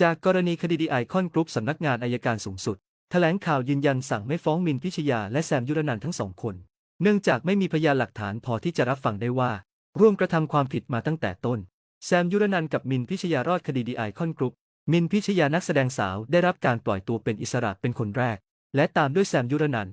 จากกรณีคดีดีไอคอนกรุ๊ปสำนักงานอายการสูงสุด แถลงข่าวยืนยันสั่งไม่ฟ้องมินพิชยาและแซมยุรนันทั้งสองคน เนื่องจากไม่มีพยานหลักฐานพอที่จะรับฟังได้ว่า ร่วมกระทำความผิดมาตั้งแต่ต้น แซมยุรนันกับมินพิชยารอดคดีดีไอคอนกรุ๊ปมินพิชยานักแสดงสาวได้รับการปล่อยตัวเป็นอิสระเป็นคนแรก และตามด้วยแซมยุรนัน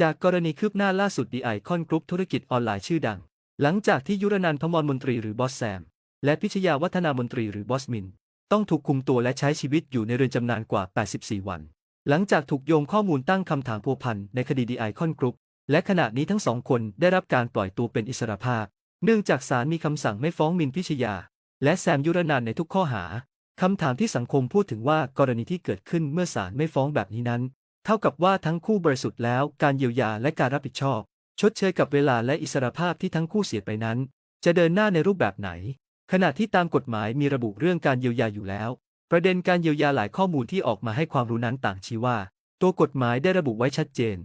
จากกรณีคืบหน้าล่าสุดดีไอคอนกรุ๊ปธุรกิจออนไลน์ชื่อดัง หลังจากที่ยุรนันพมรมนตรีหรือบอสแซม และพิชยาวัฒนามนตรีหรือบอสมิน ต้องถูกคุมตัวและใช้ชีวิตอยู่ในเรือนจำนานกว่า 84 วัน หลังจากถูกโยงข้อมูลตั้งคำถามพัวพันในคดีดีไอคอนกรุ๊ปและขณะนี้ทั้งสองคนได้รับการปล่อยตัวเป็นอิสรภาพ เนื่องจากศาลมีคำสั่งไม่ฟ้องมินพิชยา และแซมยุรนันในทุกข้อหาคำถามที่สังคมพูดถึงว่ากรณีที่เกิดขึ้นเมื่อศาลไม่ฟ้องแบบนี้นั้น เท่ากับว่าทั้งคู่บริสุทธิ์แล้วการเยียวยาและการรับผิดชอบ ชดเชยกับเวลาและอิสรภาพที่ทั้งคู่เสียไปนั้น จะเดินหน้าในรูปแบบไหน ขณะที่ตามกฎหมายมีระบุเรื่องการเยียวยาอยู่แล้ว ประเด็นการเยียวยาหลายข้อมูลที่ออกมาให้ความรู้นั้นต่างชี้ว่า ตัวกฎหมายได้ระบุไว้ชัดเจน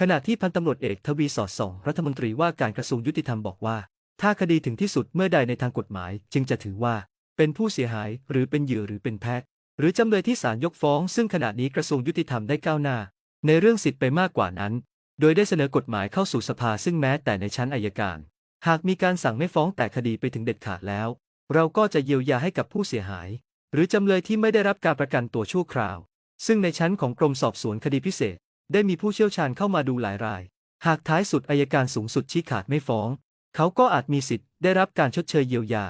ขณะที่พันตำรวจเอกทวีสอดส่อง รัฐมนตรีว่าการกระทรวงยุติธรรมบอกว่า ถ้าคดีถึงที่สุดเมื่อใดในทางกฎหมายจึงจะถือว่า เป็นผู้เสียหายหรือเป็นเหยื่อหรือเป็นแพะหรือจำเลยที่ศาลยกฟ้อง ซึ่งขณะนี้กระทรวงยุติธรรมได้ก้าวหน้า ในเรื่องสิทธิ์ไปมากกว่านั้น โดยได้เสนอกฎหมายเข้าสู่สภาซึ่งแม้แต่ในชั้นอายการ หากมีการสั่งไม่ฟ้องแต่คดีไปถึงเด็ดขาดแล้ว เราก็จะเยียวยาให้กับผู้เสียหาย หรือจำเลยที่ไม่ได้รับการประกันตัวชั่วคราว ซึ่งในชั้นของกรมสอบสวนคดีพิเศษ ได้มีผู้เชี่ยวชาญเข้ามาดูหลายราย หากท้ายสุดอายการสูงสุดชี้ขาดไม่ฟ้อง เขาก็อาจมีสิทธิ์ได้รับการชดเชยเยียวยา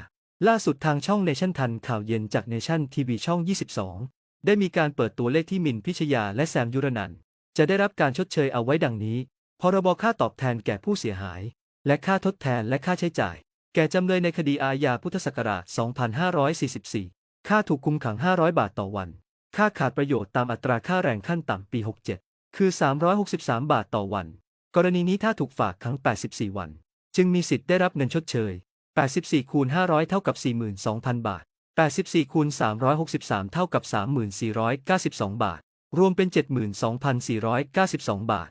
ล่าสุดทางช่องเนชั่นทันข่าวเย็นจากเนชั่นทีวีช่อง 22 ได้มีการเปิดตัวเลขที่มินพิชยาและแซมยุรนันจะได้รับการชดเชยเอาไว้ดังนี้พรบค่าตอบแทนแก่ผู้เสียหาย และค่าทดแทนและค่าใช้จ่าย ก่จำเลยในคดีอาญาพุทธศักราช 2544 ค่าถูกคุมขัง 500 บาทต่อวัน ค่าขาดประโยชน์ตามอัตราค่าแรงขั้นต่ำปี 67 คือ 363 บาทต่อวัน กรณีนี้ถ้าถูกฝากขัง 84 วัน จึงมีสิทธิ์ได้รับเงินชดเชย 84 คูณ 500 เท่ากับ 42,000 บาท 84 คูณ 363 เท่ากับ 3492 บาท รวมเป็น 72,492 บาท